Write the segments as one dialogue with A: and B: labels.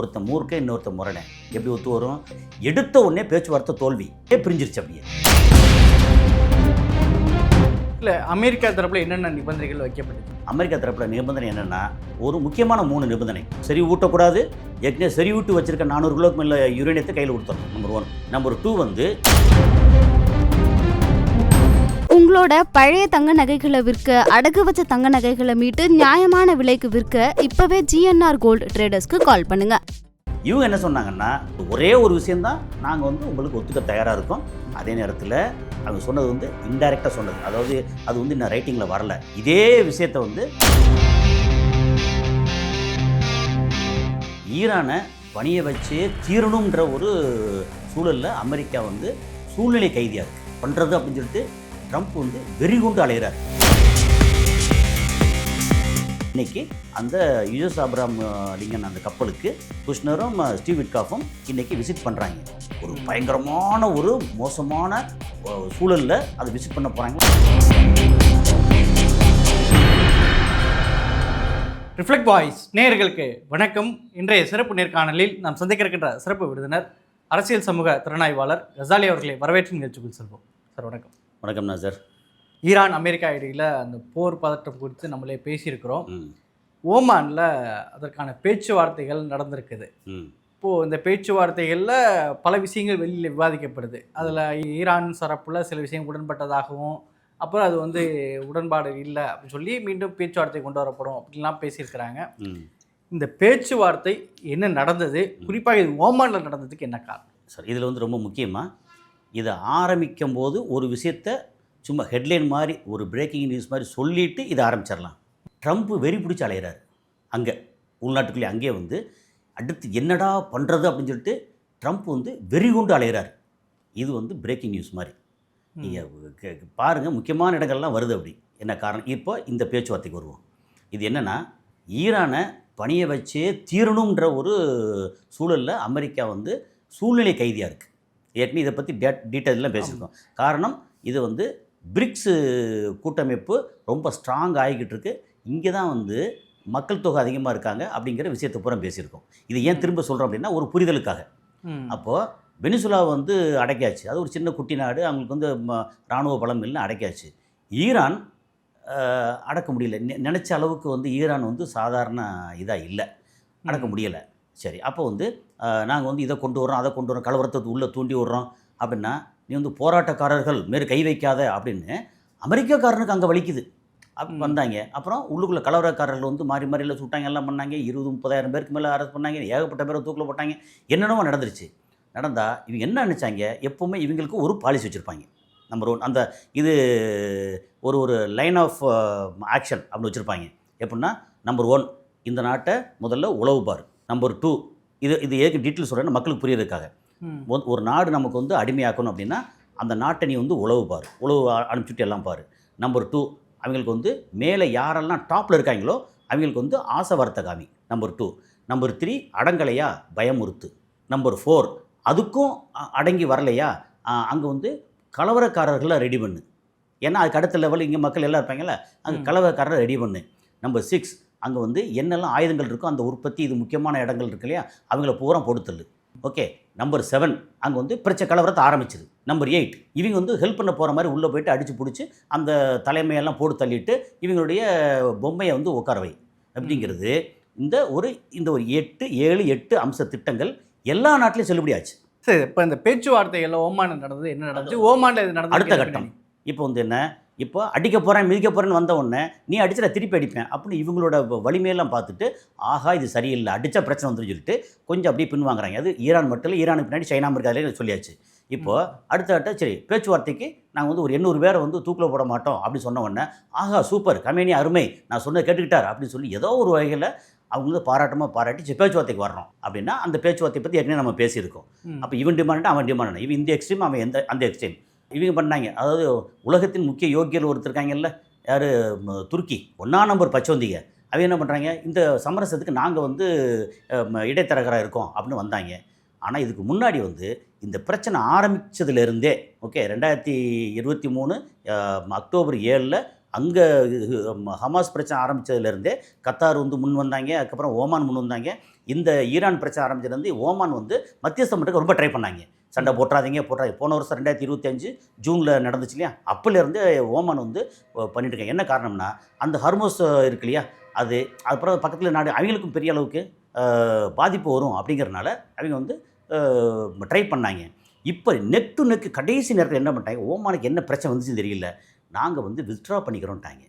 A: ஒருத்தன் மூர்க்க இன்னொருத்தன் முரணை எப்படி ஒத்து வரும்? எடுத்த உடனே பேச்சுவார்த்தை தோல்வி. ஏ பிரிஞ்சிருச்சு அப்படியே.
B: இல்லை அமெரிக்கா தரப்புல என்னென்ன நிபந்தனைகள் வைக்கப்பட்டது
A: அமெரிக்கா தரப்புல நிபந்தனை என்னன்னா ஒரு முக்கியமான மூணு நிபந்தனை. சரி ஊட்டக்கூடாது. ஏற்கனவே சரி ஊட்டி வச்சிருக்க நானூறு கிலோக்கு மேல யுரேனியத்தை கையில் கொடுத்தணும் நம்பர் ஒன் நம்பர் டூ வந்து
C: அவங்களோட பழைய தங்க நகைகளை விற்க அடகு வச்ச தங்க நகைகளை மீட்டு நியாயமான விலைக்கு விற்க இப்பவே ஜிஎன்ஆர் கோல்டு ட்ரேடர்ஸ்க்கு கால் பண்ணுங்க.
A: இவங்க என்ன சொன்னாங்கன்னா ஒரே ஒரு விஷயம்தான் நாங்கள் வந்து உங்களுக்கு ஒத்துக்க தயாராக இருக்கோம். அதே நேரத்தில் அவங்க சொன்னது வந்து இன்டைரக்டாக சொன்னது. அதாவது அது வந்து இன்னும் ரைட்டிங்கில் வரல. இதே விஷயத்தை வந்து ஈரானை பணிய வச்சு தீரணுன்ற ஒரு சூழலில் அமெரிக்கா வந்து சூழ்நிலை கைதியாக இருக்குது பண்ணுறது அப்படின்னு சொல்லிட்டு ட்ரம்ப் வந்து வெறி கொண்டு அலைகிறார் இன்னைக்கு அந்த யூஎஸ் ஆப்ராம் லிங்கன் அந்த கப்பலுக்கு புஷ்னரும் ஸ்டீவ் விட்காஃபும் இன்னைக்கு விசிட் பண்ணுறாங்க ஒரு பயங்கரமான ஒரு மோசமான சூழலில் அதை விசிட் பண்ண போகிறாங்க
B: ரிஃப்ளெக்ட் பாய்ஸ் நேயர்களுக்கு வணக்கம். இன்றைய சிறப்பு நேர்காணலில் நாம் சந்திக்க இருக்கின்ற சிறப்பு விருந்தினர் அரசியல் சமூக திறனாய்வாளர் கசாலி அவர்களை வரவேற்று நிகழ்ச்சிக்குள் செல்வோம். சார் வணக்கம்.
A: வணக்கம் நாசர்.
B: ஈரான் அமெரிக்கா இடையில் அந்த போர் பதட்டம் குறித்து நம்மளே பேசியிருக்கிறோம். ஓமானில் அதற்கான பேச்சுவார்த்தைகள் நடந்திருக்குது. இப்போது இந்த பேச்சுவார்த்தைகளில் பல விஷயங்கள் வெளியில் விவாதிக்கப்படுது. அதில் ஈரான் தரப்புல சில விஷயங்கள் உடன்பட்டதாகவும் அப்புறம் அது வந்து உடன்பாடு இல்லை அப்படின்னு சொல்லி மீண்டும் பேச்சுவார்த்தை கொண்டு வரப்படும் அப்படின்லாம் பேசியிருக்கிறாங்க. இந்த பேச்சுவார்த்தை என்ன நடந்தது? குறிப்பாக இது ஓமானில் நடந்ததுக்கு என்ன காரணம்?
A: சார் இதில் வந்து ரொம்ப முக்கியமாக இதை ஆரம்பிக்கும் போது ஒரு விஷயத்த சும்மா ஹெட்லைன் மாதிரி ஒரு பிரேக்கிங் நியூஸ் மாதிரி சொல்லிட்டு இதை ஆரம்பிச்சிடலாம். ட்ரம்ப் வெறி பிடிச்சி அலையிறாரு. அங்கே உள்நாட்டுக்குள்ளே அங்கேயே வந்து அடுத்து என்னடா பண்ணுறது அப்படின்னு சொல்லிட்டு ட்ரம்ப் வந்து வெறி கொண்டு அலையிறாரு. இது வந்து பிரேக்கிங் நியூஸ் மாதிரி. நீங்கள் பாருங்கள் முக்கியமான இடங்கள்லாம் வருது அப்படி. என்ன காரணம்? இப்போ இந்த பேச்சுவார்த்தைக்கு வருவோம். இது என்னென்னா ஈரானை பணிய வச்சே தீரணுன்ற ஒரு சூழலில் அமெரிக்கா வந்து சூழ்நிலை கைதியாக இருக்குது ஏற்கனவே இதை பற்றி டேட் டீட்டெயிலாம் பேசியிருக்கோம். காரணம் இது வந்து பிரிக்ஸு கூட்டமைப்பு ரொம்ப ஸ்ட்ராங் ஆகிக்கிட்டு இருக்கு. இங்கே தான் வந்து மக்கள் தொகை அதிகமாக இருக்காங்க அப்படிங்கிற விஷயத்தை பூரா பேசியிருக்கோம். இது ஏன் திரும்ப சொல்கிறோம் அப்படின்னா ஒரு புரிதலுக்காக. அப்போது வெனிசுலா வந்து அடைக்காச்சு அது ஒரு சின்ன குட்டி நாடு அவங்களுக்கு வந்து இராணுவ பலம் இல்லை அடைக்காச்சு ஈரான் அடக்க முடியல. நினைச்ச அளவுக்கு வந்து ஈரான் வந்து சாதாரண இதாக இல்லை. அடக்க முடியலை. சரி அப்போ வந்து நாங்கள் வந்து இதை கொண்டு வரோம் அதை கொண்டு வரோம் கலவரத்தை உள்ளே தூண்டி விடுறோம் அப்படின்னா நீ வந்து போராட்டக்காரர்கள் மாரி கை வைக்காத அப்படின்னு அமெரிக்காக்காரனுக்கு அங்கே வலிக்குது. அப்போ. வந்தாங்க. அப்புறம் உள்ளுக்குள்ளே கலவரக்காரர்கள் வந்து மாறி மாறியில் சுட்டாங்க எல்லாம் பண்ணாங்க. இருபது முப்பதாயிரம் பேருக்கு மேலே அரெஸ்ட் பண்ணாங்க. ஏகப்பட்ட பேரை தூக்கில் போட்டாங்க. என்னென்னமோ நடந்துருச்சு. நடந்தா இவங்க என்ன நினச்சாங்க? எப்போவுமே இவங்களுக்கு ஒரு பாலிசி வச்சுருப்பாங்க. நம்பர் ஒன் அந்த இது ஒரு ஒரு லைன் ஆஃப் ஆக்ஷன் அப்படின்னு வச்சுருப்பாங்க. எப்படின்னா நம்பர் ஒன் இந்த நாட்டை முதல்ல உளவு பார். Number two. இது இது ஏற்கு டீட்டெயில் சொல்கிறேன் மக்களுக்கு புரியறதுக்காக. ஒரு- நாடு நமக்கு வந்து அடிமையாக்கணும் அப்படின்னா அந்த நாட்டை நீ வந்து உளவு பார். உளவு அ- அனுப்பிச்சுட்டு எல்லாம் பாரு. நம்பர் டூ அவங்களுக்கு வந்து மேலே யாரெல்லாம் டாப்பில் இருக்காங்களோ அவங்களுக்கு வந்து ஆசை வார்த்தை காமி நம்பர் டூ. நம்பர் த்ரீ அடங்கலையா? பயமுறுத்து. நம்பர் ஃபோர் அதுக்கும் அடங்கி வரலையா? அங்கே வந்து கலவரக்காரர்களை ரெடி பண்ணு. ஏன்னா அதுக்கு அடுத்த லெவல் இங்கே மக்கள் எல்லாம் இருப்பாங்கல்ல அங்கே. கலவரக்காரரை ரெடி பண்ணு. நம்பர் சிக்ஸ் அங்கே வந்து என்னெல்லாம் ஆயுதங்கள் இருக்கோ அந்த உற்பத்தி இது முக்கியமான இடங்கள் இருக்கு இல்லையா? அவங்கள பூரா பொடுத்தல் ஓகே நம்பர் செவன் அங்கே வந்து பிரச்சனை கலவரத்தை ஆரம்பிச்சிது நம்பர் எயிட் இவங்க வந்து ஹெல்ப் பண்ண போகிற மாதிரி உள்ளே போயிட்டு அடித்து பிடிச்சி அந்த தலைமையெல்லாம் போட்டு தள்ளிட்டு இவங்களுடைய பொம்மையை வந்து உட்கார வை. அப்படிங்கிறது இந்த ஒரு இந்த ஒரு எட்டு ஏழு எட்டு அம்ச திட்டங்கள் எல்லா நாட்டிலையும் செல்லுபடியாச்சு.
B: சரி இப்போ இந்த பேச்சுவார்த்தைகள் ஓமானில் நடந்தது என்ன நடந்துச்சு? ஓமானில் இது நடந்தது
A: அடுத்த கட்டம். இப்போ வந்து என்ன? இப்போ அடிக்க போகிறேன் மிதிக்க போகிறேன்னு வந்த உடனே நீ அடிச்சு நான் திருப்பி அடிப்பேன். அப்படின்னு இவங்களோட வலிமையெல்லாம் பார்த்துட்டு ஆஹா இது சரியில்லை. அடித்தா பிரச்சனை வந்துன்னு சொல்லிட்டு கொஞ்சம் அப்படியே பின்வாங்குறாங்க. அது ஈரான் மட்டும் இல்லை ஈரானுக்கு பின்னாடி சைனா இருக்காதுலேயே சொல்லியாச்சு. இப்போ அடுத்த சரி பேச்சுவார்த்தைக்கு நாங்கள் வந்து ஒரு எண்ணூறு பேரை வந்து தூக்கில் போட மாட்டோம் அப்படின்னு சொன்ன உடனே ஆஹா சூப்பர் கமேனி அருமை நான் சொன்னதை கேட்டுக்கிட்டார். அப்படின்னு சொல்லி ஏதோ ஒரு வகையில் அவங்க வந்து பாராட்டமாக பாராட்டி பேச்சுவார்த்தைக்கு வரணும் அப்படின்னா அந்த பேச்சுவார்த்தை பற்றி ஏற்கனவே நம்ம பேசியிருக்கோம். அப்போ இவன் டிமாண்ட் அவன் டிமாண்ட் இவன் இந்த எக்ஸ்ட்ரீம் அவன் எந்த அந்த எக்ஸ்ட்ரீம் இவங்க பண்ணாங்க. அதாவது உலகத்தின் முக்கிய யோக்கியர் ஒருத்தர் இருக்காங்கல்ல யார்? துருக்கி. ஒன்றா நம்பர் பச்சோந்திங்க அவங்க என்ன பண்ணுறாங்க இந்த சமரசத்துக்கு நாங்கள் வந்து இடைத்தரகராக இருக்கோம் அப்படின்னு வந்தாங்க. ஆனால் இதுக்கு முன்னாடி வந்து இந்த பிரச்சனை ஆரம்பித்ததுலேருந்தே ஓகே ரெண்டாயிரத்தி இருபத்தி மூணு அக்டோபர் ஏழில் அங்கே ஹமாஸ் பிரச்சனை ஆரம்பித்ததுலேருந்தே கத்தார் வந்து முன் வந்தாங்க அதுக்கப்புறம் ஓமான் முன் வந்தாங்க. இந்த ஈரான் பிரச்சனை ஆரம்பிச்சதுலேருந்து ஓமான் வந்து மத்தியஸ்தம் மட்டும் ரொம்ப ட்ரை பண்ணாங்க. சண்டை போட்டுறாதீங்க போட்டுறாங்க போன வருஷம் ரெண்டாயிரத்தி இருபத்தஞ்சு ஜூனில் நடந்துச்சு இல்லையா? அப்போலேருந்து ஓமான் வந்து பண்ணிட்டு இருக்காங்க. என்ன காரணம்னா அந்த ஹர்மோஸ் இருக்கு இல்லையா? அது அப்புறம் பக்கத்தில் நாடு அவங்களுக்கும் பெரிய அளவுக்கு பாதிப்பு வரும் அப்படிங்கிறனால அவங்க வந்து ட்ரை பண்ணாங்க. இப்போ நெக் டு நெக் கடைசி நேரத்தில் என்ன பண்ணிட்டாங்க? ஓமானுக்கு என்ன பிரச்சனை வந்துச்சுன்னு தெரியல. நாங்கள் வந்து வித்ட்ரா பண்ணிக்கிறோன்ட்டாங்க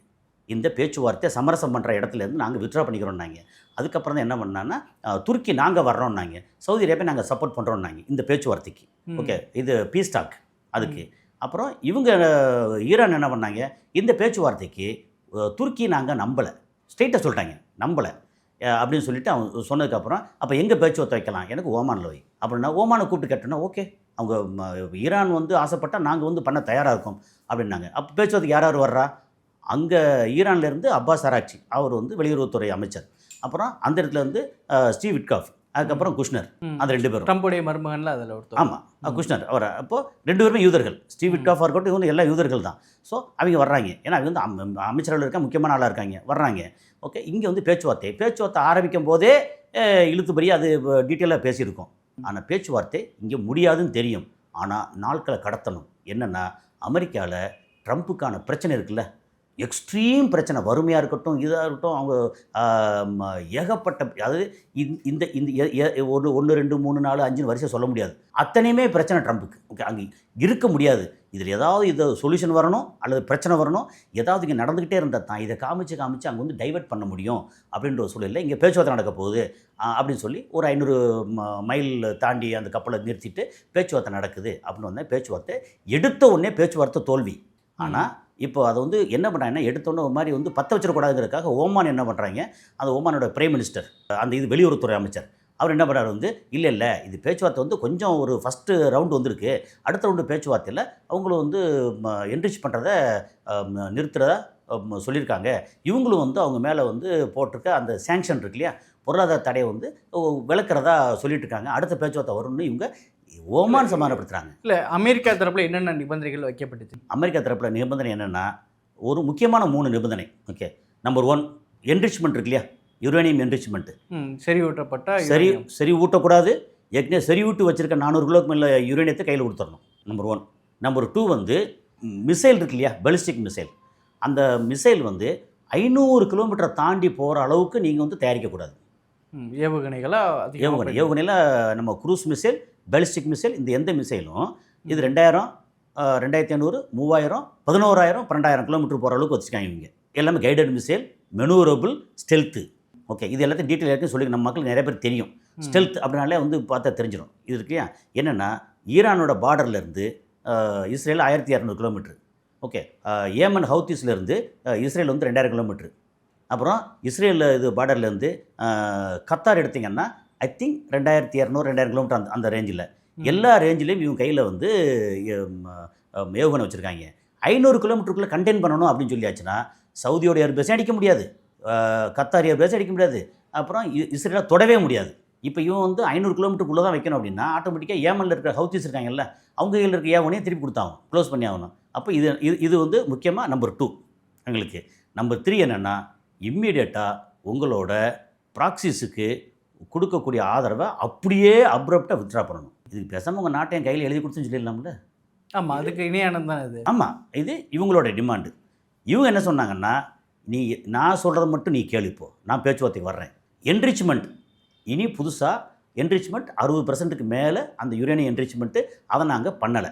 A: இந்த பேச்சுவார்த்தை சமரசம் பண்ணுற இடத்துலேருந்து நாங்கள் வித்ட்ரா பண்ணிக்கிறோம்னாங்க. அதுக்கப்புறம் தான் என்ன பண்ணாங்கன்னா அஹ், துருக்கி நாங்கள் வர்றோம்னாங்க. சவுதி அரேபியா நாங்கள் சப்போர்ட் பண்ணுறோம்னாங்க இந்த பேச்சுவார்த்தைக்கு. ஓகே இது பீஸ் டாக் அதுக்கு. அப்புறம் இவங்க ஈரான் என்ன பண்ணாங்க? இந்த பேச்சுவார்த்தைக்கு துருக்கி நாங்கள் நம்பலை. ஸ்ட்ரெயிட்டாக சொல்லிட்டாங்க. நம்பலை. அப்படின்னு சொல்லிட்டு அவங்க சொன்னதுக்கப்புறம் அப்போ எங்கே பேச்சுவார்த்தை வைக்கலாம்? எனக்கு ஓமானில் வை. அப்படின்னா ஓமானை கூப்பிட்டு கேட்டோன்னா ஓகே அவங்க ஈரான் வந்து ஆசைப்பட்டால் நாங்கள் வந்து பண்ண தயாராக இருக்கோம். அப்படின்னாங்க. அப்போ பேச்சுவார்த்தைக்கு யார் யார் வர்றா? அங்கே ஈரான்லேருந்து அப்பாஸ் அராக்சி அவர் வந்து வெளியுறவுத்துறை அமைச்சர். அப்புறம் அந்த இடத்துல இருந்து அஹ், ஸ்டீவ் விட்காஃப் அதுக்கப்புறம் குஷ்னர். அந்த ரெண்டு பேரும்.
B: ட்ரம்புடைய மருமகன்ல அதில் ஒருத்தர்.
A: ஆமாம் குஷ்னர் அவர். அப்போ ரெண்டு பேருமே யூதர்கள். ஸ்டீவ் விட்காஃப் இருக்கட்டும் இவங்க எல்லாம் யூதர்கள் தான். ஸோ அவங்க வர்றாங்க. ஏன்னா அவங்க வந்து அம்- அமைச்சரவையில் இருக்க முக்கியமான ஆளாக இருக்காங்க. வர்றாங்க. ஓகே இங்கே வந்து பேச்சுவார்த்தை. பேச்சுவார்த்தை ஆரம்பிக்கும் போதே இழுத்துபடி அது டீட்டெயிலாக பேசியிருக்கோம். ஆனால் பேச்சுவார்த்தை இங்கே முடியாதுன்னு தெரியும். ஆனால் நாட்களை கடத்தணும். என்னென்னா அமெரிக்காவில் ட்ரம்ப்புக்கான பிரச்சனை இருக்குல்ல? எக்ஸ்ட்ரீம் பிரச்சனை வறுமையாக இருக்கட்டும் இதாக இருக்கட்டும் அவங்க ஏகப்பட்ட அதாவது இந்த- இந்த எ- ஒன்று ஒன்று ரெண்டு மூணு நாலு அஞ்சுன்னு வரிசை சொல்ல முடியாது. அத்தனையுமே பிரச்சனை ட்ரம்ப்புக்கு. ஓகே அங்கே இருக்க முடியாது. இதில் ஏதாவது இது சொல்யூஷன் வரணும் அல்லது பிரச்சனை வரணும் ஏதாவது இங்கே நடந்துக்கிட்டே இருந்தால் தான் இதை காமிச்சு காமிச்சு அங்கே வந்து டைவர்ட் பண்ண முடியும் அப்படின்ற ஒரு சூழலில் இங்கே பேச்சுவார்த்தை நடக்க போகுது. அப்படின்னு சொல்லி ஒரு ஐநூறு மைல் தாண்டி அந்த கப்பலை நிறுத்திட்டு பேச்சுவார்த்தை நடக்குது. அப்படின்னு வந்தால் பேச்சுவார்த்தை எடுத்த உடனே பேச்சுவார்த்தை தோல்வி. ஆனால் இப்போ அதை வந்து என்ன பண்ணுறாங்கன்னா எடுத்தோன்னே ஒரு மாதிரி வந்து பற்ற வச்சிடக்கூடாதுங்கிறதுக்காக ஓமான் என்ன பண்ணுறாங்க அந்த ஓமானோட பிரைம் மினிஸ்டர் அந்த இது வெளியுறவுத்துறை அமைச்சர் அவர் என்ன பண்ணுறாரு வந்து இல்லை இல்லை இது பேச்சுவார்த்தை வந்து கொஞ்சம் ஒரு ஃபஸ்ட்டு ரவுண்டு வந்திருக்கு அடுத்த ரவுண்டு பேச்சுவார்த்தையில் அவங்களும் வந்து என்ரிச் பண்ணுறத நிறுத்துறதா சொல்லியிருக்காங்க. இவங்களும் வந்து அவங்க மேலே வந்து போட்டிருக்க அந்த சேங்ஷன் இருக்கு இல்லையா பொருளாதார தடையை வந்து விளக்குறதா சொல்லிட்டு இருக்காங்க. அடுத்த பேச்சுவார்த்தை வரும்னு இவங்க ஓமான் சமாதானப்படுத்துகிறாங்க
B: இல்லை அமெரிக்கா தரப்புல என்னென்ன நிபந்தனைகள் வைக்கப்பட்டுச்சு?
A: அமெரிக்கா தரப்பில் நிபந்தனை என்னென்னா ஒரு முக்கியமான மூணு நிபந்தனை ஓகே நம்பர் ஒன் என்ரிச்மெண்ட் இருக்கு இல்லையா? யுரேனியம் என்ரிச்மெண்ட்
B: ம் செறிவூட்டப்பட்ட
A: சரி. சரி ஊட்டக்கூடாது ஏற்கனவே சரி ஊட்டி வச்சிருக்க நானூறு கிலோக்கு மேலே யுரேனியத்தை கையில் கொடுத்துடணும் நம்பர் ஒன் நம்பர் டூ வந்து மிசைல் இருக்கு இல்லையா? பெலிஸ்டிக் மிசைல் அந்த மிசைல் வந்து ஐநூறு கிலோமீட்டரை தாண்டி போகிற அளவுக்கு நீங்கள் வந்து தயாரிக்கக்கூடாது.
B: ம், ஏவுகணைகளா அதிகமா
A: ஏவுகணை. ஏவுகணையில் நம்ம குரூஸ் மிசைல் பெலிஸ்டிக் மிசைல் இந்த எந்த மிசைலும் இது ரெண்டாயிரம் ரெண்டாயிரத்தி ஐநூறு மூவாயிரம் பதினோராயிரம் பன்னெண்டாயிரம் கிலோமீட்டர் போகிற அளவுக்கு வச்சுருக்காங்க இவங்க. எல்லாமே guided missile maneuverable stealth okay இது எல்லாத்தையும் டீட்டெயில் ஏற்கனவே சொல்லி நம்ம மக்களுக்கு நிறைய பேர் தெரியும். ஸ்டெல்த் அப்படின்னாலே வந்து பார்த்தா தெரிஞ்சிடும் இது இருக்கு என்னென்னா ஈரானோட பார்டர்லேருந்து இஸ்ரேல் ஆயிரத்தி இரநூறு கிலோமீட்ரு ஓகே ஏமன் ஹவுத்திஸ்லேருந்து இஸ்ரேல் வந்து ரெண்டாயிரம் கிலோமீட்ரு அப்புறம் இஸ்ரேல் இது பார்டர்லேருந்து கத்தார் எடுத்திங்கன்னா ஐ திங்க் ரெண்டாயிரத்தி இரநூறு ரெண்டாயிரம் கிலோமீட்டர் அந்த அந்த ரேஞ்சில். எல்லா ரேஞ்சிலையும் இவங்க கையில் வந்து ஏவுகணை வச்சுருக்காங்க. ஐநூறு கிலோமீட்டருக்குள்ளே கண்டெயின் பண்ணணும் அப்படின்னு சொல்லியாச்சுன்னா சவுதியோட ஏர்பேஸே அடிக்க முடியாது. கத்தார் ஏர்பேஸே அடிக்க முடியாது. அப்புறம் இஸ்ரேலை தொடவே முடியாது. இப்போ இவன் வந்து ஐநூறு கிலோமீட்டருக்குள்ளே தான் வைக்கணும் அப்படின்னா ஆட்டோமேட்டிக்காக ஏமனில் இருக்கிற ஹவுத்திஸ் இருக்காங்கல்ல அவங்க கையில் இருக்க ஏவனையும் திருப்பி கொடுத்தாகும் க்ளோஸ் பண்ணி ஆகணும். அப்போ இது இது இது வந்து முக்கியமாக நம்பர் டூ எங்களுக்கு. நம்பர் த்ரீ என்னென்னா இம்மீடியட்டாக உங்களோட ப்ராக்சிஸுக்கு கொடுக்கக்கூடிய ஆதரவை அப்படியே அப்ரப்டாக வித்ட்ரா பண்ணணும். இதுக்கு பேசாமல் உங்கள் நாட்டை என் கையில் எழுதி கொடுத்துன்னு சொல்லிடலாம்ல?
B: ஆமா அதுக்கு இணையானது தான் இது.
A: ஆமாம் இது இவங்களோட டிமாண்டு இவங்க என்ன சொன்னாங்கன்னா நீ நான் சொல்கிறத மட்டும் நீ கேளுப்போ நான் பேச்சுவார்த்தைக்கு வர்றேன். என்ரிச்மெண்ட் இனி புதுசாக என்ரிச்மெண்ட் அறுபது பர்சன்ட்டுக்கு மேலே அந்த யுரேனியம் என்ரிச்மெண்ட்டு அதை நாங்கள் பண்ணலை.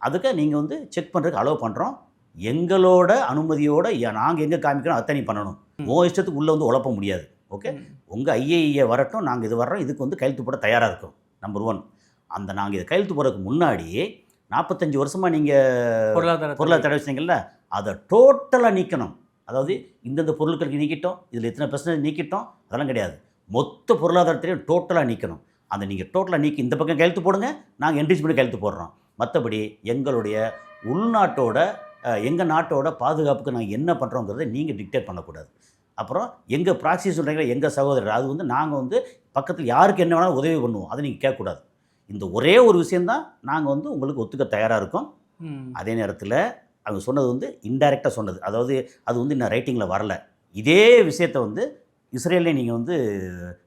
A: அதுக்கு நீங்கள் வந்து செக் பண்ணுறதுக்கு அலோவ் பண்ணுறோம் எங்களோட அனுமதியோட நாங்கள் எங்கே காமிக்கிறோம் அதை நீ பண்ணணும். உன் இஷ்டத்துக்கு உள்ளே வந்து உழப்ப முடியாது. ஓகே. உங்கள் ஐஏஇஏ வரட்டும் நாங்கள் இது வர்றோம். இதுக்கு வந்து கையெழுத்து போட தயாராக இருக்கோம் நம்பர் ஒன் அந்த நாங்கள் இதை கையெழுத்து போடுறதுக்கு முன்னாடி நாற்பத்தஞ்சு வருஷமாக நீங்கள்
B: பொருளாதார
A: பொருளாதார தடை வச்சிங்களா அதை டோட்டலாக நீக்கணும். அதாவது இந்தந்த பொருட்களுக்கு நீக்கிட்டோம் இதில் எத்தனை பர்சன்டேஜ் நீக்கிட்டோம் அதெல்லாம் கிடையாது. மொத்த பொருளாதாரத்திலையும் டோட்டலாக நீக்கணும். அந்த நீங்கள் டோட்டலாக நீக்கி இந்த பக்கம் கையெழுத்து போடுங்க நாங்கள் என்ட்ரிச் பண்ணி கையெழுத்து போடுறோம். மற்றபடி எங்களுடைய உள்நாட்டோட எங்கள் நாட்டோட பாதுகாப்புக்கு நாங்கள் என்ன பண்ணுறோங்கிறத நீங்கள் டிக்டேட் பண்ணக்கூடாது. அப்புறம் எங்கள் ப்ராக்சி சொல்கிறீங்களா எங்கள் சகோதரர்? அது வந்து நாங்கள் வந்து பக்கத்தில் யாருக்கு என்ன வேணாலும் உதவி பண்ணுவோம். அதை நீங்கள் கேட்கக்கூடாது. இந்த ஒரே ஒரு விஷயந்தான் நாங்கள் வந்து உங்களுக்கு ஒத்துக்க தயாராக இருக்கோம். அதே நேரத்தில் அவங்க சொன்னது வந்து இன்டைரக்டாக சொன்னது. அதாவது அது வந்து இன்னும் ரைட்டிங்கில் வரல. இதே விஷயத்தை வந்து இஸ்ரேல்லே நீங்கள் வந்து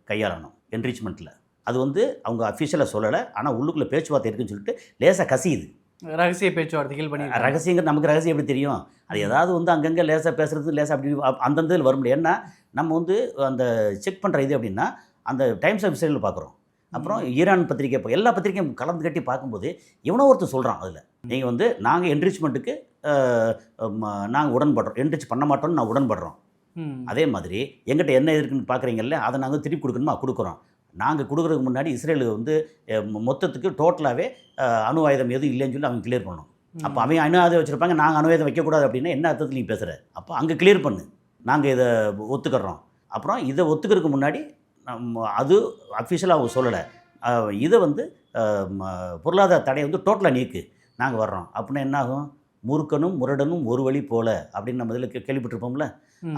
A: கையாளணும் என்ரிச்மெண்ட்டில் அது வந்து அவங்க அஃபிஷியலாக சொல்லலை. ஆனால் உள்ளுக்குள்ளே பேச்சுவார்த்தை இருக்குன்னு சொல்லிட்டு லேசாக கசியுது.
B: ரகசிய பேச்சுவார்த்தைகள் பண்ணி
A: ரகசியங்கள் நமக்கு ரகசியம் எப்படி தெரியும்? அது ஏதாவது வந்து அங்கங்கே லேசாக பேசுறது லேசாக அப்படி அப்- அந்தந்த இதில் வர முடியும் ஏன்னா நம்ம வந்து அந்த செக் பண்ணுற இது அப்படின்னா அந்த டைம்ஸ் ஆஃப் இஸ்ரேலில் பார்க்குறோம். அப்புறம் ஈரான் பத்திரிக்கை இப்போ எல்லா பத்திரிக்கையும் கலந்து கட்டி பார்க்கும்போது எவனோ ஒருத்தர் சொல்கிறான் அதில். நீங்கள் வந்து நாங்கள் என்ரிச்மெண்ட்டுக்கு நாங்கள் உடன்படுறோம். என்ரிச் பண்ண மாட்டோம்னு நான் உடன்படுறோம். அதே மாதிரி எங்கிட்ட என்ன இருக்குன்னு பார்க்குறீங்கல்ல அதை நாங்கள் திருப்பி கொடுக்கணுமா? கொடுக்குறோம். நாங்கள் கொடுக்குறதுக்கு முன்னாடி இஸ்ரேல் வந்து மொத்தத்துக்கு டோட்டலாகவே அணு ஆயுதம் எதுவும் இல்லைன்னு சொல்லி அவங்க கிளியர் பண்ணணும். அப்போ அவன் அணு ஆயுதம் வச்சுருப்பாங்க நாங்கள் அணு ஆயுதம் வைக்கக்கூடாது அப்படின்னா என்ன அர்த்தத்தில் நீ பேசுகிற அப்போ அங்கே கிளியர் பண்ணு. நாங்கள் இதை ஒத்துக்கிறோம். அப்புறம் இதை ஒத்துக்கிறதுக்கு முன்னாடி நம்ம அது அஃபிஷியலாக அவங்க சொல்லலை. இதை வந்து பொருளாதார தடையை வந்து டோட்டலாக நீக்கு. நாங்கள் வர்றோம். அப்படின்னா என்ன ஆகும்? மூர்க்கனும் முரடனும் ஒரு வழி போல அப்படின்னு நம்ம இதில் கேள்விப்பட்டிருப்போம்ல.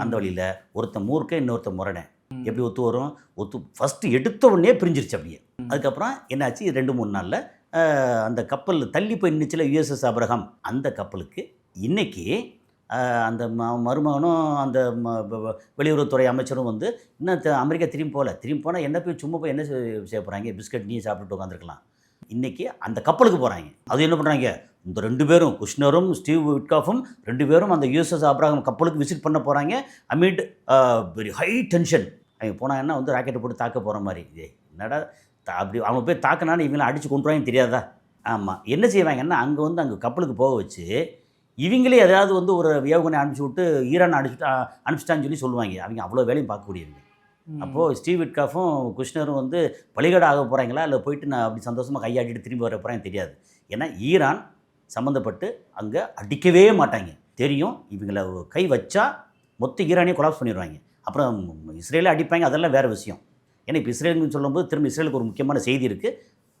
A: அந்த வழியில் ஒருத்தன் மூர்க்க இன்னொருத்தன் முரணன்
B: ம்.
A: எப்படி ஒத்து வரும்? ஒத்து ஃபஸ்ட்டு எடுத்த உடனே பிரிஞ்சிருச்சு அப்படியே. அதுக்கப்புறம் என்னாச்சு? ரெண்டு மூணு நாளில் அந்த கப்பல் தள்ளி போய் நின்றுச்சுல யுஎஸ்எஸ் அப்ரஹாம். அந்த கப்பலுக்கு இன்றைக்கி அந்த ம- மருமகனும் அந்த ம- வெளியுறவுத்துறை அமைச்சரும் வந்து இன்னும் அமெரிக்கா திரும்பி போகல? திரும்பி போனால் என்ன போய் சும்மா போய் என்ன செய்ய போகிறாங்க பிஸ்கட் நீ சாப்பிட்டுட்டு உட்காந்துருக்கலாம் இன்றைக்கி அந்த கப்பலுக்கு போகிறாங்க அது என்ன பண்ணுறாங்க இந்த ரெண்டு பேரும் குஷ்னரும் ஸ்டீவ் விட்காஃபும் ரெண்டு பேரும் அந்த யூஎஸ்எஸ் அப்ராகம் கப்பலுக்கு விசிட் பண்ண போகிறாங்க அமிட் வெரி ஹை டென்ஷன். அவங்க போனாங்கன்னா வந்து ராக்கெட்டை போட்டு தாக்க போகிற மாதிரி. ஏய் என்னடா தா- அப்படி அவங்க போய் தாக்கினான்னு இவங்களாம் அடித்து கொண்டு வாங்க தெரியாதா? ஆமாம் என்ன செய்வாங்கன்னா அங்கே வந்து அங்கே கப்பலுக்கு போக வச்சு இவங்களே ஏதாவது வந்து ஒரு ஏவுகணை அனுப்பிச்சி விட்டு ஈரான் அனுப்பிச்சிட்டா அனுப்பிச்சிட்டான்னு சொல்லி சொல்லுவாங்க. அவங்க அவ்வளோ வேலையும் பார்க்கக்கூடியவங்க. அப்போது ஸ்டீவ் விட்காஃபும் குஷ்னரும் வந்து பலிகடை ஆக போகிறாங்களா இல்லை போயிட்டு நான் அப்படி சந்தோஷமாக கையாட்டிட்டு திரும்பி வர போகிறேன் தெரியாது. ஏன்னா ஈரான் சம்மந்தப்பட்டு அங்கே அடிக்கவே மாட்டாங்க. தெரியும் இவங்கள கை வச்சா மொத்த ஈரானையும் கொலாப்ஸ் பண்ணிடுவாங்க. அப்புறம் இஸ்ரேலே அடிப்பாங்க அதெல்லாம் வேறு விஷயம். ஏன்னா இப்போ இஸ்ரேல்னு சொல்லும்போது திரும்ப இஸ்ரேலுக்கு ஒரு முக்கியமான செய்தி இருக்குது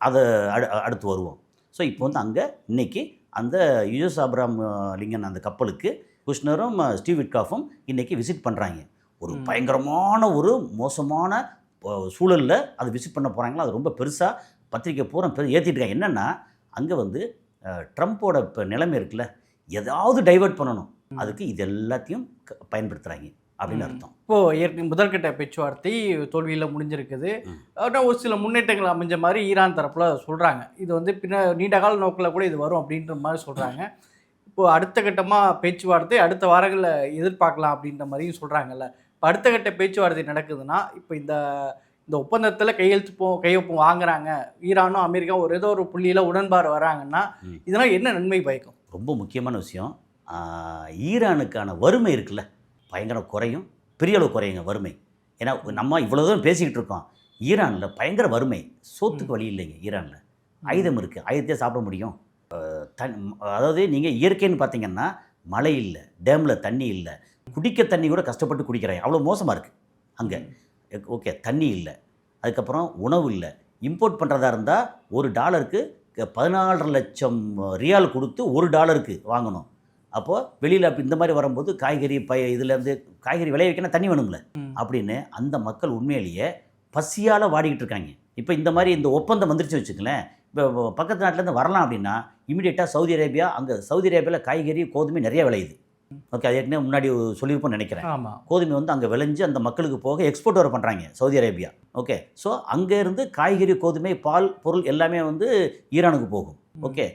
A: அதை அடு அடுத்து வருவோம். ஸோ இப்போ வந்து அங்கே இன்னைக்கு அந்த யுஎஸ் அப்ராம் லிங்கன் அந்த கப்பலுக்கு குஷ்னரும் ஸ்டீவ் விட்காஃபும் இன்னைக்கு விசிட் பண்ணுறாங்க ஒரு. பயங்கரமான ஒரு மோசமான சூழலில் அதை விசிட் பண்ண போகிறாங்களா அது ரொம்ப பெருசாக பத்திரிக்கை பூரா பெரு ஏற்றிட்டு இருக்காங்க. என்னென்னா அங்கே வந்து ட்ரம்ப்போட இப்போ நிலைமை இருக்குல்ல ஏதாவது டைவர்ட் பண்ணணும். அதுக்கு இது எல்லாத்தையும் க- பயன்படுத்துகிறாங்க அப்படின்னு. அர்த்தம்
B: இப்போ ஏற்கனவே முதற்கட்ட பேச்சுவார்த்தை தோல்வியில் முடிஞ்சிருக்குது. ஆனால் ஒரு சில முன்னேற்றங்கள் அமைஞ்ச மாதிரி ஈரான் தரப்புல சொல்கிறாங்க இது வந்து பின்ன நீண்ட கால நோக்கில் கூட இது வரும் அப்படின்ற மாதிரி சொல்கிறாங்க இப்போ அடுத்த கட்டமாக பேச்சுவார்த்தை அடுத்த வாரங்களில் எதிர்பார்க்கலாம் அப்படின்ற மாதிரியும் சொல்கிறாங்கல்ல இப்போ அடுத்த கட்ட பேச்சுவார்த்தை நடக்குதுன்னா இப்போ இந்த இந்த ஒப்பந்தத்தில் கையெழுத்து போ கையொப்பம் வாங்குறாங்க. ஈரானும் அமெரிக்காவும் ஒரு ஏதோ ஒரு புள்ளியில் உடன்பாடு வராங்கன்னா. இதனால் என்ன நன்மை பயக்கும்?
A: ரொம்ப முக்கியமான விஷயம். ஈரானுக்கான வறுமை இருக்குல்ல? பயங்கரம் குறையும். பெரிய அளவு குறையுங்க வறுமை. ஏன்னா நம்ம இவ்வளோ தூரம் பேசிக்கிட்டு இருக்கோம். ஈரானில் பயங்கர வறுமை. சோத்துக்கு வழி இல்லைங்க ஈரானில். ஆயுதம் இருக்குது ஆயுதத்தையே சாப்பிட முடியும். தன் அதாவது நீங்கள் இயற்கைன்னு பார்த்தீங்கன்னா மழை இல்லை டேமில் தண்ணி இல்லை குடிக்க தண்ணி கூட கஷ்டப்பட்டு குடிக்கிறாங்க அவ்வளோ மோசமாக இருக்குது அங்கே. ஓகே தண்ணி இல்லை. அதுக்கப்புறம் உணவு இல்லை. இம்போர்ட் பண்ணுறதா இருந்தால் ஒரு டாலருக்கு பதினாலரை லட்சம் ரியால் கொடுத்து ஒரு டாலருக்கு வாங்கணும். அப்போது வெளியில் அப்படி இந்த மாதிரி வரும்போது காய்கறி பய இதுலேருந்து காய்கறி விளைய வைக்கணும் தண்ணி
B: ம்.
A: அப்படின்னு அந்த மக்கள் உண்மையிலேயே பசியால் வாடிக்கிட்டு இருக்காங்க. இப்போ இந்த மாதிரி இந்த ஒப்பந்தம் வந்துருச்சு வச்சுங்களேன் இப்போ பக்கத்து நாட்டிலேருந்து வரலாம் அப்படின்னா இமீடியட்டாக சவுதி அரேபியா அங்கே சவுதி அரேபியாவில் காய்கறி கோதுமை நிறைய விளையுது. ஓகே ஏற்கனவே முன்னாடி சொல்லியிருப்போம்னு நினைக்கிறேன்.
B: ஆமாம்
A: கோதுமை வந்து அங்கே விளைஞ்சு அந்த மக்களுக்கு போக எக்ஸ்போர்ட் வர பண்ணுறாங்க சவுதி அரேபியா. ஓகே ஸோ அங்கேருந்து காய்கறி கோதுமை பால் பொருள் எல்லாமே வந்து ஈரானுக்கு போகும். ஓகே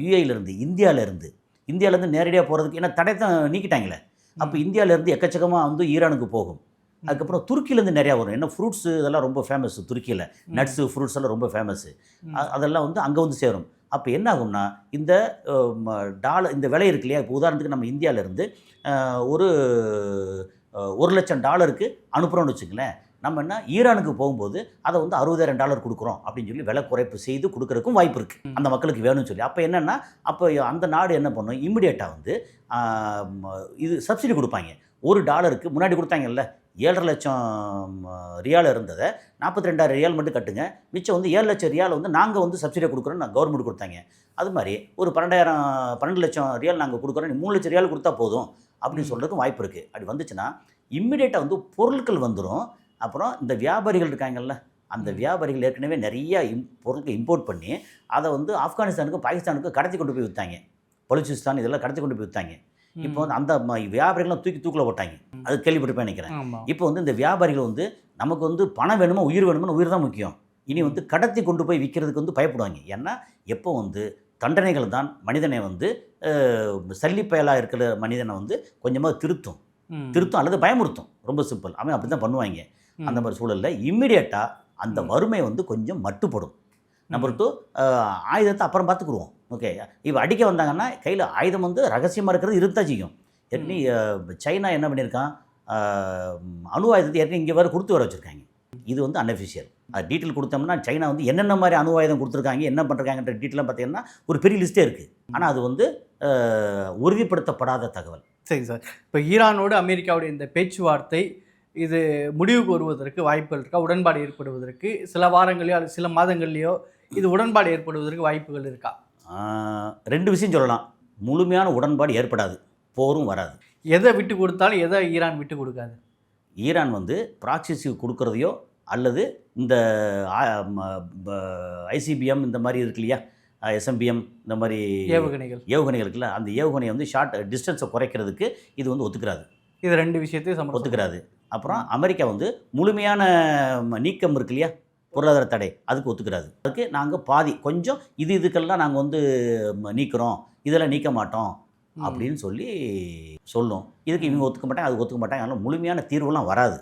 A: யூஏயிலேருந்து இந்தியாவிலேருந்து இந்தியாவிலேருந்து நேரடியாக போகிறதுக்கு ஏன்னா தடை தான் நீக்கிட்டாங்களே. அப்போ இந்தியாவிலேருந்து எக்கச்சக்கமாக வந்து ஈரானுக்கு போகும். அதுக்கப்புறம் துருக்கியிலேருந்து நிறையா வரும். ஏன்னா ஃப்ரூட்ஸ் இதெல்லாம் ரொம்ப ஃபேமஸ் துருக்கியில் நட்ஸு ஃப்ரூட்ஸ் எல்லாம் ரொம்ப ஃபேமஸ்ஸு அதெல்லாம் வந்து அங்கே வந்து சேரும். அப்போ என்ன ஆகும்னா இந்த டாலர் இந்த விலை இருக்கு இல்லையா? இப்போ உதாரணத்துக்கு நம்ம இந்தியாவிலேருந்து ஒரு ஒரு லட்சம் டாலருக்கு அனுப்புகிறோம்னு வச்சுங்களேன் நம்ம என்ன ஈரானுக்கு போகும்போது அதை வந்து அறுபதாயிரம் டாலர் கொடுக்குறோம் அப்படின்னு சொல்லி விலை குறைப்பு செய்து கொடுக்கறதுக்கும் வாய்ப்பு இருக்குது அந்த மக்களுக்கு வேணும்னு சொல்லி. அப்போ என்னென்னா அப்போ அந்த நாடு என்ன பண்ணும்? இம்மிடியேட்டாக வந்து இது சப்சிடி கொடுப்பாங்க. ஒரு டாலருக்கு முன்னாடி கொடுத்தாங்கல்ல ஏழரை லட்சம் ரியால் இருந்ததை நாற்பத்தி ரெண்டாயிரம் ரியால் மட்டும் கட்டுங்க. மிச்சம் வந்து ஏழு லட்சம் ரியால் வந்து நாங்கள் வந்து சப்சிடியாக கொடுக்குறோம் நான் கவர்மெண்ட் கொடுத்தாங்க. அது மாதிரி ஒரு பன்னெண்டாயிரம் பன்னெண்டு லட்சம் ரியால் நாங்கள் கொடுக்குறோம் மூணு லட்சம் ரியால் கொடுத்தா போதும் அப்படின்னு சொல்கிறதுக்கும் வாய்ப்பு இருக்குது அப்படி வந்துச்சுன்னா இம்மிடியேட்டாக வந்து பொருட்கள் வந்துடும் அப்புறம் இந்த வியாபாரிகள் இருக்காங்கல்ல அந்த வியாபாரிகள் ஏற்கனவே நிறைய இம் பொருட்கள் இம்போர்ட் பண்ணி அதை வந்து ஆப்கானிஸ்தானுக்கு பாகிஸ்தானுக்கு கடத்தி கொண்டு போய் விற்றாங்க பலுச்சிஸ்தான் இதெல்லாம் கடத்தி கொண்டு போய் விற்றாங்க இப்போ வந்து அந்த ம- வியாபாரிகள்லாம் தூக்கி தூக்கில் போட்டாங்க. அது கேள்விப்பட்டு நினைக்கிறேன். இப்போ வந்து இந்த வியாபாரிகள் வந்து நமக்கு வந்து பணம் வேணுமா உயிர் வேணுமா உயிர் தான் முக்கியம். இனி வந்து கடத்தி கொண்டு போய் விற்கிறதுக்கு வந்து பயப்படுவாங்க. ஏன்னா எப்போ வந்து தண்டனைகள் தான் மனிதனை வந்து சல்லிப்பயலாக இருக்கிற மனிதனை வந்து கொஞ்சமாக திருத்தும். திருத்தும் அல்லது பயமுறுத்தும். ரொம்ப சிம்பிள் அவன் அப்படி தான் பண்ணுவாங்க. அந்த மாதிரி சூழலில் இம்மிடியட்டாக அந்த. வறுமை வந்து கொஞ்சம் மட்டுப்படும். நம்பர் டூ ஆயுதத்தை அப்புறம் பார்த்துக்குருவோம். ஓகே இப்போ அடிக்க வந்தாங்கன்னா கையில் ஆயுதம் வந்து ரகசியமாக இருக்கிறது இருந்தா செய்யும். ஏற்கனவே சைனா என்ன பண்ணியிருக்கான்? அணு ஆயுதத்தை ஏற்கனவே இங்கே வர கொடுத்து வர வச்சுருக்காங்க. இது வந்து அன்அஃபிஷியல் அது டீட்டெயில் கொடுத்தோம்னா சைனா வந்து என்னென்ன மாதிரி அணு ஆயுதம் கொடுத்துருக்காங்க என்ன பண்ணுறாங்கன்ற டீட்டெயிலாக பார்த்தீங்கன்னா ஒரு பெரிய லிஸ்ட்டே இருக்குது ஆனால் அது வந்து உறுதிப்படுத்தப்படாத தகவல்.
B: சரி சார். இப்போ ஈரானோடு அமெரிக்காவுடைய இந்த பேச்சுவார்த்தை இது முடிவுக்கு வருவதற்கு வாய்ப்புகள் இருக்கா? உடன்பாடு ஏற்படுவதற்கு சில வாரங்களையோ அல்லது சில மாதங்கள்லையோ இது உடன்பாடு ஏற்படுவதற்கு வாய்ப்புகள் இருக்கா?
A: ரெண்டு விஷயம் சொல்லலாம். முழுமையான உடன்பாடு ஏற்படாது. போரும் வராது.
B: எதை விட்டு கொடுத்தாலும் எதை ஈரான் விட்டு கொடுக்காது?
A: ஈரான் வந்து ப்ராக்சிஸுக்கு கொடுக்குறதையோ அல்லது இந்த ஐசிபிஎம் இந்த மாதிரி இருக்கு இல்லையா? எஸ்எம்பிஎம் இந்த மாதிரி
B: ஏவுகணைகள்.
A: ஏவுகணைகள் இருக்குல்ல அந்த ஏவுகணையை வந்து ஷார்ட் டிஸ்டன்ஸை குறைக்கிறதுக்கு இது வந்து ஒத்துக்கிறாது.
B: இது ரெண்டு விஷயத்தையும்
A: ஒத்துக்கிறாது. அப்புறம் அமெரிக்கா வந்து முழுமையான நீக்கம் இருக்கு இல்லையா? பொருளாதார தடை அதுக்கு ஒத்துக்கிறாது. அதுக்கு நாங்கள் பாதி கொஞ்சம் இது இதுக்கெல்லாம் நாங்கள் வந்து நீக்கிறோம். இதெல்லாம் நீக்க மாட்டோம். அப்படின்னு சொல்லி சொல்லும் இதுக்கு இவங்க ஒத்துக்க மாட்டாங்க அது ஒத்துக்க மாட்டாங்க அதனால் முழுமையான தீர்வுலாம் வராது.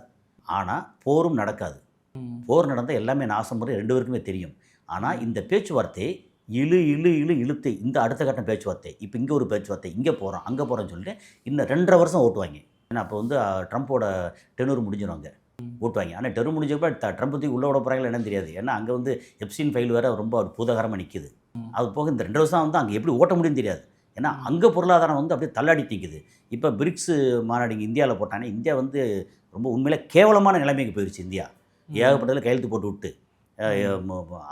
A: ஆனால் போரும் நடக்காது. போர் நடந்தால் எல்லாமே நாசம் முறை ரெண்டு பேருக்குமே தெரியும். ஆனால் இந்த பேச்சுவார்த்தை இழு இழு இழு இழுத்து இந்த அடுத்த கட்ட பேச்சுவார்த்தை இப்போ இங்கே ஒரு பேச்சுவார்த்தை இங்கே போகிறோம் அங்கே போகிறோம்னு சொல்லிட்டு இன்னும் ரெண்டரை வருஷம் ஓட்டுவாங்க. ஏன்னா அப்போ வந்து ட்ரம்ப்போட டெனூர் முடிஞ்சிருவாங்க ஓட்டுவாங்க. ஆனால் டெனூர் முடிஞ்சப்ப ட்ரம்ப் தூக்கி உள்ள விட போகிறாங்களா என்னன்னு தெரியாது. ஏன்னா அங்கே வந்து எப்சின் ஃபைல் வேறு ரொம்ப பூதகரமாக நிற்கிது. அது போக இந்த ரெண்டு வருஷம் வந்து அங்கே எப்படி ஓட்ட முடியும்னு தெரியாது. ஏன்னா அங்கே பொருளாதாரம் வந்து அப்படியே தள்ளாடி நிற்குது இப்போ பிரிக்ஸ் மாநாடு இங்கே இந்தியாவில் போட்டாங்க இந்தியா வந்து ரொம்ப உண்மையில கேவலமான நிலைமைக்கு போயிடுச்சு இந்தியா. ஏகப்பட்டதில் கையெழுத்து போட்டு விட்டு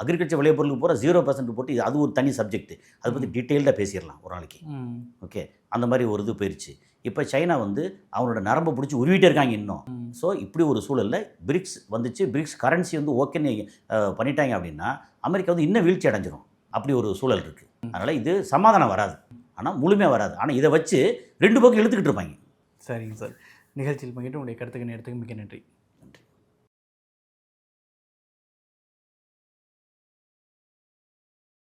A: அக்ரிகல்ச்சர் விளைபொருளுக்கு பூரா ஜீரோ பர்சன்ட் போட்டு இது அது ஒரு தனி சப்ஜெக்ட் அதை பற்றி டீட்டெயில்டாக பேசிடலாம் ஒரு நாளைக்கு. ஓகே? அந்த மாதிரி ஒரு இது போயிடுச்சு இப்போ சைனா வந்து அவனோட நரம்பை பிடிச்சி உருவிட்டே இருக்காங்க இன்னும். ஸோ இப்படி ஒரு சூழலில் பிரிக்ஸ் வந்துச்சு. பிரிக்ஸ் கரன்சி வந்து ஓகேன்னு பண்ணிட்டாங்க அப்படின்னா அமெரிக்கா வந்து இன்னும் வீழ்ச்சி அடைஞ்சிரும். அப்படி ஒரு சூழல் இருக்குது அதனால் இது சமாதானம் வராது. ஆனால் முழுமையாக வராது. ஆனால் இதை வச்சு ரெண்டு பக்கம் இழுத்துக்கிட்டு இருப்பாங்க.
B: சரிங்க சார். நிகழ்ச்சியில் பங்கிட்டு உங்களுடைய கருத்துக்கு நேரத்துக்கு மிக்க நன்றி.